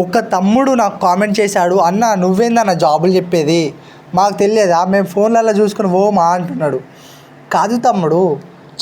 ఒక తమ్ముడు నాకు కామెంట్ చేశాడు అన్న నువ్వేందన్న జాబులు చెప్పేది? మాకు తెలియదా? మేము ఫోన్లలో చూసుకుని ఓ మా అంటున్నాడు. కాదు తమ్ముడు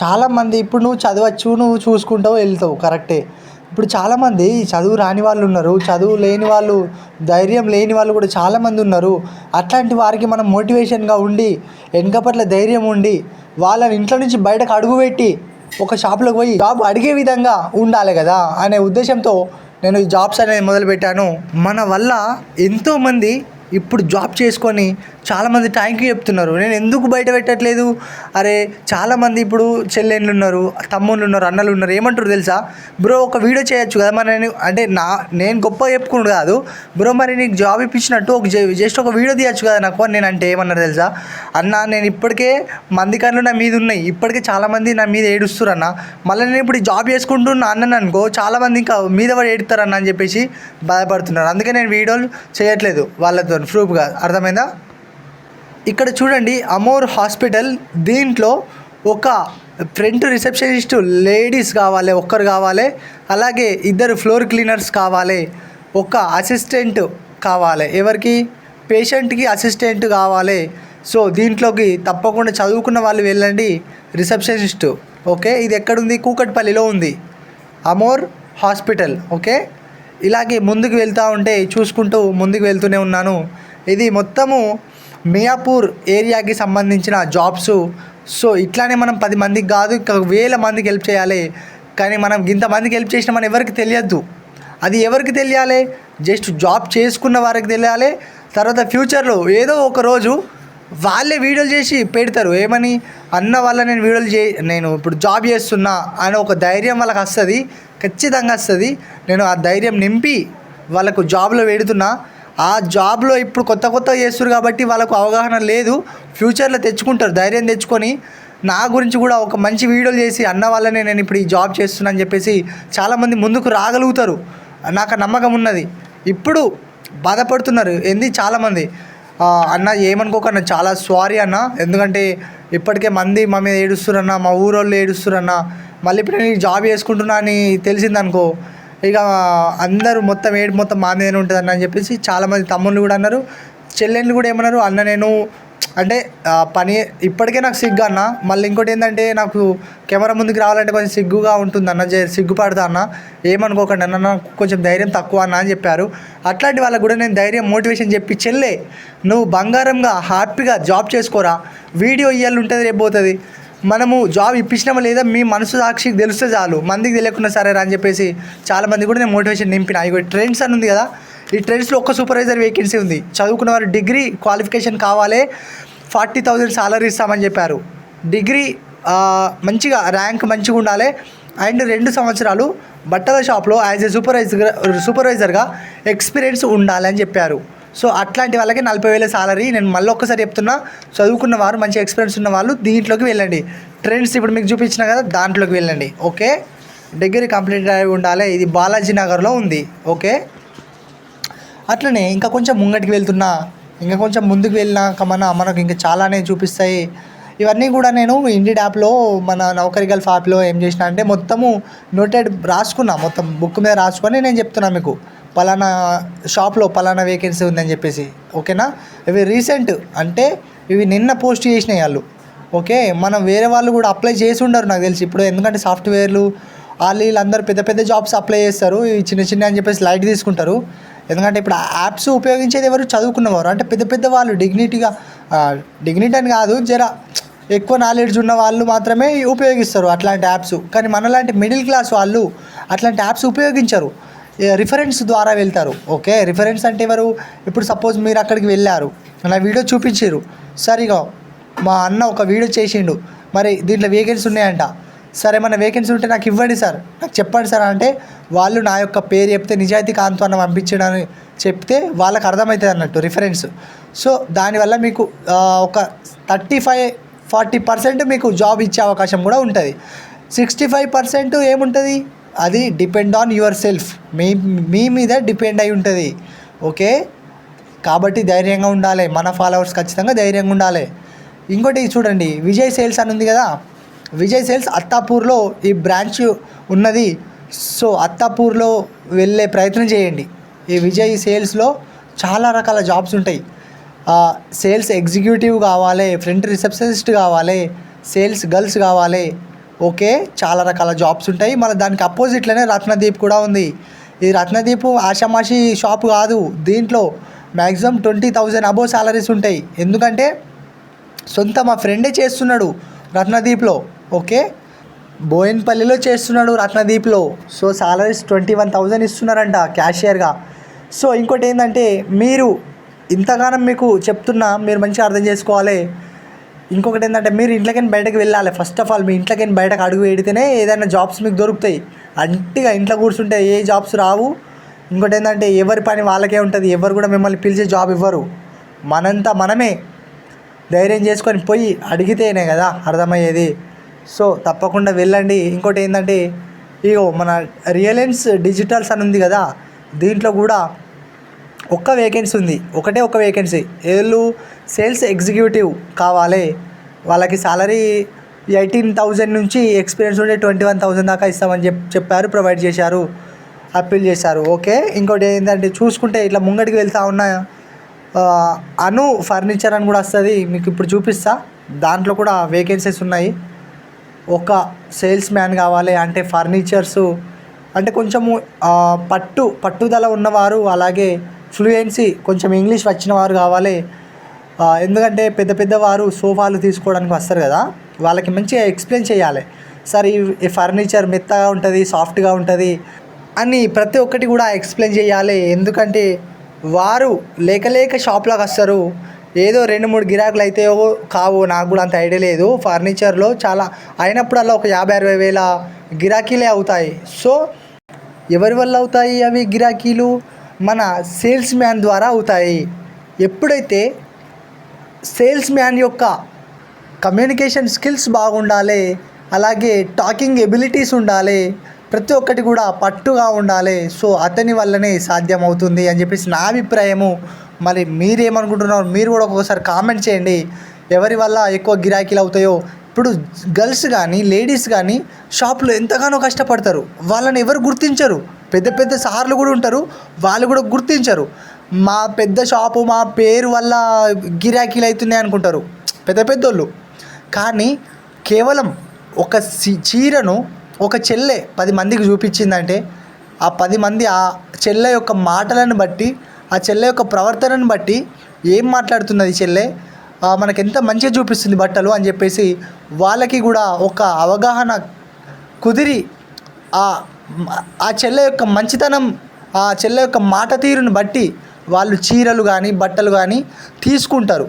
చాలామంది ఇప్పుడు నువ్వు చదవచ్చు నువ్వు చూసుకుంటావు వెళ్తావు కరెక్టే. ఇప్పుడు చాలామంది చదువు రాని వాళ్ళు ఉన్నారు చదువు లేని వాళ్ళు ధైర్యం లేని వాళ్ళు కూడా చాలామంది ఉన్నారు. అట్లాంటి వారికి మనం మోటివేషన్గా ఉండి వెనక పట్ల ధైర్యం ఉండి వాళ్ళని ఇంట్లో నుంచి బయటకు అడుగు పెట్టి ఒక షాప్లోకి పోయి జాబ్ అడిగే విధంగా ఉండాలి కదా అనే ఉద్దేశంతో నేను ఈ జాబ్స్ అనేది మొదలుపెట్టాను. మన వల్ల ఎంతోమంది ఇప్పుడు జాబ్ చేసుకొని చాలామంది థ్యాంక్ యూ చెప్తున్నారు. నేను ఎందుకు బయట పెట్టట్లేదు? అరే చాలామంది ఇప్పుడు చెల్లెళ్ళు ఉన్నారు తమ్ముళ్ళు ఉన్నారు అన్నలు ఉన్నారు. ఏమంటారు తెలుసా? బ్రో ఒక వీడియో చేయొచ్చు కదా మరి నేను? అంటే నా నేను గొప్ప చెప్పుకున్నాడు కాదు. బ్రో మరి నీకు జాబ్ ఇప్పించినట్టు ఒక జస్ట్ ఒక వీడియో తీయచ్చు కదా నాకు అని నేను అంటే ఏమన్నారు తెలుసా? అన్న నేను ఇప్పటికే మంది కళ్ళు నా మీద ఉన్నాయి. ఇప్పటికే చాలామంది నా మీద ఏడుస్తారు అన్న. మళ్ళీ నేను ఇప్పుడు జాబ్ చేసుకుంటున్నా అన్నాను అనుకో చాలామంది ఇంకా మీద పడి ఏడుతారన్న అని చెప్పేసి బాధపడుతున్నారు అందుకే నేను వీడియోలు చేయట్లేదు వాళ్ళతో. ప్రూఫ్గా అర్థమైందా? ఇక్కడ చూడండి అమోర్ హాస్పిటల్ దీంట్లో ఒక ఫ్రంట్ రిసెప్షనిస్ట్ లేడీస్ కావాలి ఒక్కరు కావాలి అలాగే ఇద్దరు ఫ్లోర్ క్లీనర్స్ కావాలి ఒక అసిస్టెంట్ కావాలి. ఎవరికి? పేషెంట్కి అసిస్టెంట్ కావాలి. సో దీంట్లోకి తప్పకుండా చదువుకున్న వాళ్ళు వెళ్ళండి రిసెప్షనిస్ట్. ఓకే? ఇది ఎక్కడుంది? కూకట్పల్లిలో ఉంది. Amor hospital. ఓకే? ఇలాగే ముందుకు వెళ్తూ ఉంటే చూసుకుంటూ ముందుకు వెళ్తూనే ఉన్నాను. ఇది మొత్తము మియాపూర్ ఏరియాకి సంబంధించిన జాబ్స్. సో ఇట్లానే మనం పది మందికి కాదు వేల మందికి హెల్ప్ చేయాలి. కానీ మనం ఇంతమందికి హెల్ప్ చేసిన మనం ఎవరికి తెలియద్దు. అది ఎవరికి తెలియాలి? జస్ట్ జాబ్ చేసుకున్న వారికి తెలియాలి. తర్వాత ఫ్యూచర్లో ఏదో ఒక రోజు వాళ్ళే వీడియోలు చేసి పెడతారు. ఏమని? అన్న వల్ల నేను వీడియోలు చే నేను ఇప్పుడు జాబ్ చేస్తున్నా అని ఒక ధైర్యం వాళ్ళకి వస్తుంది. ఖచ్చితంగా వస్తుంది. నేను ఆ ధైర్యం నింపి వాళ్ళకు జాబ్లో పెడుతున్నా. ఆ జాబ్లో ఇప్పుడు కొత్త కొత్త చేస్తారు కాబట్టి వాళ్ళకు అవగాహన లేదు. ఫ్యూచర్లో తెచ్చుకుంటారు. ధైర్యం తెచ్చుకొని నా గురించి కూడా ఒక మంచి వీడియోలు చేసి అన్న వల్లనే నేను ఇప్పుడు ఈ జాబ్ చేస్తున్నా అని చెప్పేసి చాలామంది ముందుకు రాగలుగుతారు. నాకు నమ్మకం ఉన్నది. ఇప్పుడు బాధపడుతున్నారు. ఏంది? చాలామంది. అన్న ఏమనుకోకన్నా చాలా సారీ అన్న. ఎందుకంటే ఇప్పటికే మంది మా మీద ఏడుస్తురన్న మా ఊరోళ్ళు ఏడుస్తురన్న. మళ్ళీ ఇప్పుడు నేను జాబ్ చేసుకుంటున్నా అని తెలిసిందనుకో ఇక అందరూ మొత్తం ఏడు మొత్తం మా మీదనే ఉంటుంది అన్న అని చెప్పేసి చాలామంది తమ్ముళ్ళు కూడా అన్నారు. చెల్లెళ్ళు కూడా ఏమన్నారు అన్న నేను అంటే పని ఇప్పటికే నాకు సిగ్గు అన్న. మళ్ళీ ఇంకోటి ఏంటంటే నాకు కెమెరా ముందుకు రావాలంటే కొంచెం సిగ్గుగా ఉంటుంది అన్న జే సిగ్గుపడతా అన్న. ఏమనుకోకండి అన్న నాకు కొంచెం ధైర్యం తక్కువ అన్న అని చెప్పారు. అట్లాంటి వాళ్ళకు కూడా నేను ధైర్యం మోటివేషన్ చెప్పి చెల్లే నువ్వు బంగారంగా హ్యాపీగా జాబ్ చేసుకోరా. వీడియో ఇయ్యాలి ఉంటుంది రేపు పోతుంది. మనము జాబ్ ఇప్పించినామా లేదా మీ మనసు సాక్షికి తెలిస్తే చాలు. మందికి తెలియకుండా సరే అని చెప్పేసి చాలామంది కూడా నేను మోటివేషన్ నింపిన. ఇగో ట్రెండ్స్ అని ఉంది కదా ఈ ట్రెండ్స్లో ఒక్క సూపర్వైజర్ వేకెన్సీ ఉంది. చదువుకున్న వారు డిగ్రీ క్వాలిఫికేషన్ కావాలి ఫార్టీ థౌజండ్ సాలరీ ఇస్తామని చెప్పారు. డిగ్రీ మంచిగా ర్యాంక్ మంచిగా ఉండాలి అండ్ రెండు సంవత్సరాలు బట్టల షాప్లో యాజ్ ఎ సూపర్వైజర్ సూపర్వైజర్గా ఎక్స్పీరియన్స్ ఉండాలి అని చెప్పారు. సో అట్లాంటి వాళ్ళకి నలభై వేల సాలరీ. నేను మళ్ళీ ఒక్కసారి చెప్తున్నా చదువుకున్న వారు మంచి ఎక్స్పీరియన్స్ ఉన్న వాళ్ళు దీంట్లోకి వెళ్ళండి. ట్రెండ్స్ ఇప్పుడు మీకు చూపించిన కదా దాంట్లోకి వెళ్ళండి. ఓకే? డిగ్రీ కంప్లీట్ అయి ఉండాలి. ఇది బాలాజీ నగర్లో ఉంది. ఓకే? అట్లనే ఇంకా కొంచెం ముంగటికి వెళ్తున్నా ఇంకా కొంచెం ముందుకు వెళ్ళినాక మన మనకు ఇంకా చాలానే చూపిస్తాయి. ఇవన్నీ కూడా నేను ఇండిడ్ యాప్లో మన నౌకరి గల్ఫ్ యాప్లో ఏం చేసిన అంటే మొత్తము నోటెడ్ రాసుకున్నా మొత్తం బుక్ మీద రాసుకొని నేను చెప్తున్నా మీకు. పలానా షాప్లో పలానా వేకెన్సీ ఉందని చెప్పేసి ఓకేనా? ఇవి రీసెంట్ అంటే ఇవి నిన్న పోస్ట్ చేసినాయి వాళ్ళు ఓకే? మనం వేరే వాళ్ళు కూడా అప్లై చేసి ఉండరు నాకు తెలిసి. ఇప్పుడు ఎందుకంటే సాఫ్ట్వేర్లు వాళ్ళు వీళ్ళందరూ పెద్ద పెద్ద జాబ్స్ అప్లై చేస్తారు ఇవి చిన్న చిన్న అని చెప్పేసి లైట్ తీసుకుంటారు. ఎందుకంటే ఇప్పుడు యాప్స్ ఉపయోగించేది ఎవరు చదువుకున్నవారు? అంటే పెద్ద పెద్ద వాళ్ళు డిగ్నిటీగా డిగ్నిటీ అని కాదు జర ఎక్కువ నాలెడ్జ్ ఉన్న వాళ్ళు మాత్రమే ఉపయోగిస్తారు అట్లాంటి యాప్స్. కానీ మనలాంటి మిడిల్ క్లాస్ వాళ్ళు అట్లాంటి యాప్స్ ఉపయోగించరు. రిఫరెన్స్ ద్వారా వెళ్తారు. ఓకే? రిఫరెన్స్ అంటే ఎవరు? ఇప్పుడు సపోజ్ మీరు అక్కడికి వెళ్ళారు. నా వీడియో చూపించారు సరిగా మా అన్న ఒక వీడియో చేసిండు. మరి దీంట్లో వేకెన్సీ ఉన్నాయంట. సరే మన వేకెన్సీ ఉంటే నాకు ఇవ్వండి సార్. నాకు చెప్పండి సార్ అంటే వాళ్ళు నా యొక్క పేరు చెప్తే నిజాయితీ కాంతో అన్న పంపించడని చెప్తే వాళ్ళకి అర్థమవుతుంది అన్నట్టు రిఫరెన్స్ సో దానివల్ల మీకు ఒక థర్టీ ఫైవ్ ఫార్టీ పర్సెంట్ మీకు జాబ్ ఇచ్చే అవకాశం కూడా ఉంటుంది. సిక్స్టీ ఫైవ్ పర్సెంట్ ఏముంటుంది? అది డిపెండ్ ఆన్ యువర్ సెల్ఫ్ మీ మీ మీద డిపెండ్ అయి ఉంటుంది. ఓకే? కాబట్టి ధైర్యంగా ఉండాలి. మన ఫాలోవర్స్ ఖచ్చితంగా ధైర్యంగా ఉండాలి. ఇంకోటి చూడండి. విజయ్ సేల్స్ అని ఉంది కదా? విజయ్ సేల్స్ అత్తాపూర్లో ఈ బ్రాంచ్ ఉన్నది. సో అత్తాపూర్లో వెళ్ళే ప్రయత్నం చేయండి. ఈ విజయ్ సేల్స్లో చాలా రకాల జాబ్స్ ఉంటాయి. సేల్స్ ఎగ్జిక్యూటివ్ కావాలి ఫ్రంట్ రిసెప్షనిస్ట్ కావాలి సేల్స్ గర్ల్స్ కావాలి. ఓకే చాలా రకాల జాబ్స్ ఉంటాయి. మన దానికి అపోజిట్లోనే రత్నదీప్ కూడా ఉంది. ఈ రత్నదీప్ ఆషామాషి షాప్ కాదు. దీంట్లో maximum twenty thousand above salaries ఉంటాయి. ఎందుకంటే సొంత మా ఫ్రెండే చేస్తున్నాడు రత్నదీప్లో. ఓకే. బోయిన్పల్లిలో చేస్తున్నాడు రత్నదీప్లో. So salaries twenty one thousand ఇస్తున్నారంట క్యాషియర్గా. సో ఇంకోటి ఏంటంటే మీరు ఇంతగానం మీకు చెప్తున్నా మీరు మంచిగా అర్థం చేసుకోవాలి. ఇంకొకటి ఏంటంటే మీరు ఇంట్లోకి బయటకు వెళ్ళాలి. ఫస్ట్ ఆఫ్ ఆల్ మీ ఇంట్లోకి బయటకు అడుగు పెడితేనే ఏదైనా జాబ్స్ మీకు దొరుకుతాయి. అంటిగా ఇంట్లో కూర్చుంటే ఏ జాబ్స్ రావు. ఇంకోటి ఏంటంటే ఎవరి పని వాళ్ళకే ఉంటుంది. ఎవరు కూడా మిమ్మల్ని పిలిచే జాబ్ ఇవ్వరు. మనంతా మనమే. ధైర్యం చేసుకొని పోయి అడిగితేనే కదా అర్థమయ్యేది. సో తప్పకుండా వెళ్ళండి. ఇంకోటి ఏంటంటే ఇగో మన రియలెన్స్ డిజిటల్స్ అని ఉంది కదా దీంట్లో కూడా ఒక్క వేకెన్సీ ఉంది. ఒకటే ఒక వేకెన్సీ ఏళ్ళు సేల్స్ ఎగ్జిక్యూటివ్ కావాలి. వాళ్ళకి సాలరీ ఎయిటీన్ థౌజండ్ నుంచి ఎక్స్పీరియన్స్ ఉంటే ట్వంటీ వన్ థౌజండ్ దాకా ఇస్తామని చెప్ చెప్పారు ప్రొవైడ్ చేశారు అప్పీల్ చేశారు. ఓకే? ఇంకోటి ఏంటంటే చూసుకుంటే ఇట్లా ముంగడికి వెళ్తా ఉన్న అను ఫర్నిచర్ అని కూడా వస్తుంది. మీకు ఇప్పుడు చూపిస్తా. దాంట్లో కూడా వేకెన్సీస్ ఉన్నాయి. ఒక సేల్స్ మ్యాన్ కావాలి అంటే ఫర్నిచర్స్ అంటే కొంచెము పట్టు పట్టుదల ఉన్నవారు అలాగే ఫ్లూయెన్సీ కొంచెం ఇంగ్లీష్ వచ్చిన వారు కావాలి. ఎందుకంటే పెద్ద పెద్ద వారు సోఫాలు తీసుకోవడానికి వస్తారు కదా వాళ్ళకి మంచిగా ఎక్స్ప్లెయిన్ చేయాలి. సార్ ఈ ఈ ఫర్నిచర్ మెత్తగా ఉంటుంది సాఫ్ట్గా ఉంటుంది అని ప్రతి ఒక్కటి కూడా ఎక్స్ప్లెయిన్ చేయాలి. ఎందుకంటే వారు లేక లేక షాప్లోకి వస్తారు. ఏదో రెండు మూడు గిరాకులు అయితే కావు నాకు కూడా అంత ఐడియా లేదు. ఫర్నిచర్లో చాలా అయినప్పుడల్లా ఒక యాభై అరవై వేల గిరాకీలే అవుతాయి. సో ఎవరి వల్ల అవుతాయి అవి గిరాకీలు? మన సేల్స్ మ్యాన్ ద్వారా అవుతాయి. ఎప్పుడైతే సేల్స్ మ్యాన్ యొక్క కమ్యూనికేషన్ స్కిల్స్ బాగుండాలి అలాగే టాకింగ్ ఎబిలిటీస్ ఉండాలి ప్రతి ఒక్కటి కూడా పట్టుగా ఉండాలి సో అతని వల్లనే సాధ్యమవుతుంది అని చెప్పేసి నా అభిప్రాయము. మరి మీరేమనుకుంటున్నారు మీరు కూడా ఒక్కొక్కసారి కామెంట్ చేయండి. ఎవరి వల్ల ఎక్కువ గిరాకీలు అవుతాయో. ఇప్పుడు గర్ల్స్ కానీ లేడీస్ కానీ షాప్లో ఎంతగానో కష్టపడతారు. వాళ్ళని ఎవరు గుర్తించరు. పెద్ద పెద్ద సార్లు కూడా ఉంటారు. వాళ్ళు కూడా గుర్తించరు. మా పెద్ద షాపు మా పేరు వల్ల గిరాకీలు అవుతున్నాయి అనుకుంటారు. పెద్ద పెద్దోళ్ళు. కానీ కేవలం ఒక చీరను ఒక చెల్లె పది మందికి చూపించిందంటే ఆ పది మంది ఆ చెల్లె యొక్క మాటలను బట్టి ఆ చెల్లె యొక్క ప్రవర్తనను బట్టి ఏం మాట్లాడుతున్నది చెల్లె? మనకెంత ఎంత మంచిగా చూపిస్తుంది బట్టలు అని చెప్పేసి వాళ్ళకి కూడా ఒక అవగాహన కుదిరి ఆ ఆ చెల్లె యొక్క మంచితనం ఆ చెల్లె యొక్క మాట తీరును బట్టి వాళ్ళు చీరలు కానీ బట్టలు కానీ తీసుకుంటారు.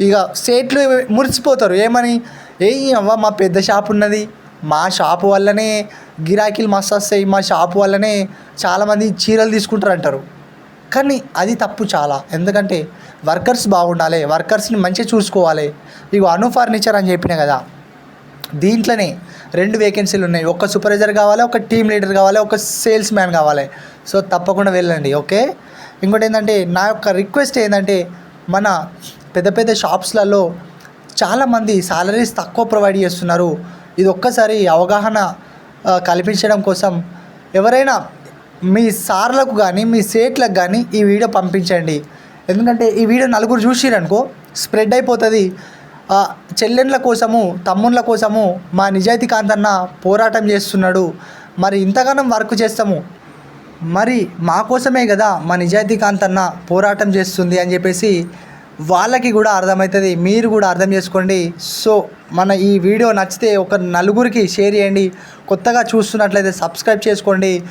ఇక సేట్లు మురిసిపోతారు. ఏమని? ఏ అవ్వ మా పెద్ద షాప్ ఉన్నది. మా షాపు వల్లనే గిరాకీలు మస్తు వస్తాయి. మా షాపు వల్లనే చాలామంది చీరలు తీసుకుంటారు అంటారు కానీ అది తప్పు చాలా. ఎందుకంటే వర్కర్స్ బాగుండాలి వర్కర్స్ని మంచిగా చూసుకోవాలి. ఇగో అను ఫర్నిచర్ అని చెప్పిన కదా దీంట్లోనే రెండు వేకెన్సీలు ఉన్నాయి. ఒక సూపర్వైజర్ కావాలి ఒక టీమ్ లీడర్ కావాలి ఒక సేల్స్ మ్యాన్ కావాలి. సో తప్పకుండా వెళ్ళండి ఓకే? ఇంకోటి ఏంటంటే నా యొక్క రిక్వెస్ట్ ఏంటంటే మన పెద్ద పెద్ద షాప్స్లలో చాలామంది సాలరీస్ తక్కువ ప్రొవైడ్ చేస్తున్నారు. ఇది ఒక్కసారి అవగాహన కల్పించడం కోసం ఎవరైనా మీ సార్లకు కానీ మీ సేట్లకు కానీ ఈ వీడియో పంపించండి. ఎందుకంటే ఈ వీడియో నలుగురు చూసిరనుకో స్ప్రెడ్ అయిపోతుంది. ఆ, చెల్లెళ్ళ కోసము తమ్ముళ్ళ కోసము మా నిజాయితీ కాంతన్న పోరాటం చేస్తున్నాడు. మరి ఇంతగానం వర్క్ చేస్తాము. మరి మా కోసమే కదా మా నిజాయితీ కాంతన్న పోరాటం చేస్తుంది అని చెప్పేసి వాళ్ళకి కూడా అర్థమవుతుంది మీరు కూడా అర్థం చేసుకోండి. సో మన ఈ వీడియో నచ్చితే ఒక నలుగురికి షేర్ చేయండి. కొత్తగా చూస్తున్నట్లయితే సబ్స్క్రైబ్ చేసుకోండి.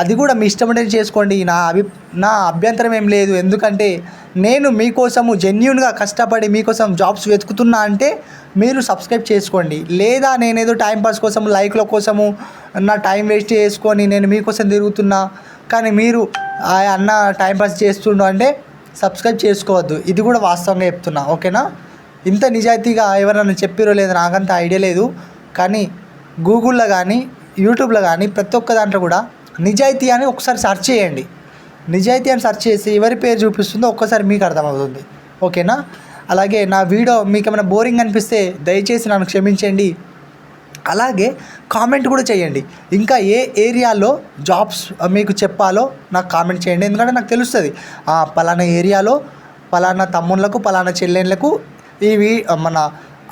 అది కూడా మీ ఇష్టమైతే చేసుకోండి. నా అభి నా అభ్యంతరం ఏం లేదు. ఎందుకంటే నేను మీకోసము జెన్యున్గా కష్టపడి మీకోసం జాబ్స్ వెతుకుతున్నా అంటే మీరు సబ్స్క్రైబ్ చేసుకోండి. లేదా నేనేదో టైంపాస్ కోసం లైక్ల కోసము నా టైం వేస్ట్ చేసుకొని నేను మీకోసం తిరుగుతున్నా కానీ మీరు "ఆ అన్న టైంపాస్ చేస్తుండు అంటే సబ్స్క్రైబ్ చేసుకోవద్దు. ఇది కూడా వాస్తవంగా చెప్తున్నా. ఓకేనా? ఇంత నిజాయితీగా ఎవరైనా చెప్పిరో లేదో నాకంత ఐడియా లేదు. కానీ గూగుల్లో కానీ యూట్యూబ్లో కానీ ప్రతి ఒక్క దాంట్లో కూడా నిజాయితీ అని ఒకసారి సెర్చ్ చేయండి. నిజాయితీ అని సెర్చ్ చేసి ఎవరి పేరు చూపిస్తుందో ఒక్కసారి మీకు అర్థమవుతుంది. ఓకేనా? అలాగే నా వీడియో మీకు ఏమైనా బోరింగ్ అనిపిస్తే దయచేసి నన్ను క్షమించండి. అలాగే కామెంట్ కూడా చేయండి. ఇంకా ఏ ఏరియాలో జాబ్స్ మీకు చెప్పాలో నాకు కామెంట్ చేయండి. ఎందుకంటే నాకు తెలుస్తుంది. పలానా ఏరియాలో పలానా తమ్ముళ్ళకు పలానా చెల్లెళ్ళకు ఇవి మన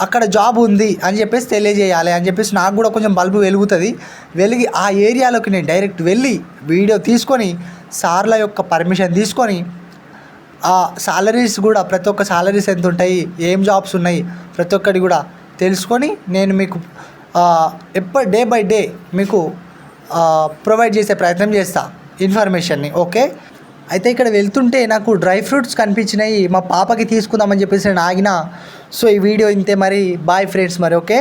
అక్కడ జాబ్ ఉంది అని చెప్పేసి తెలియజేయాలి అని చెప్పేసి నాకు కూడా కొంచెం బల్బు వెలుగుతుంది. వెలిగి ఆ ఏరియాలోకి నేను డైరెక్ట్ వెళ్ళి వీడియో తీసుకొని సార్ల యొక్క పర్మిషన్ తీసుకొని ఆ సాలరీస్ కూడా ప్రతి ఒక్క సాలరీస్ ఎంత ఉంటాయి ఏం జాబ్స్ ఉన్నాయి ప్రతి ఒక్కటి కూడా తెలుసుకొని నేను మీకు ఎప్పటి డే బై డే మీకు ప్రొవైడ్ చేసే ప్రయత్నం చేస్తా ఇన్ఫర్మేషన్ని ఓకే? అయితే ఇక్కడ వెళ్తుంటే నాకు డ్రై ఫ్రూట్స్ కనిపించినాయి మా పాపకి తీసుకుందామని చెప్పేసి నేను ఆగిన. సో ఈ వీడియో ఇంతే మరి. బాయ్ ఫ్రెండ్స్ మరి ఓకే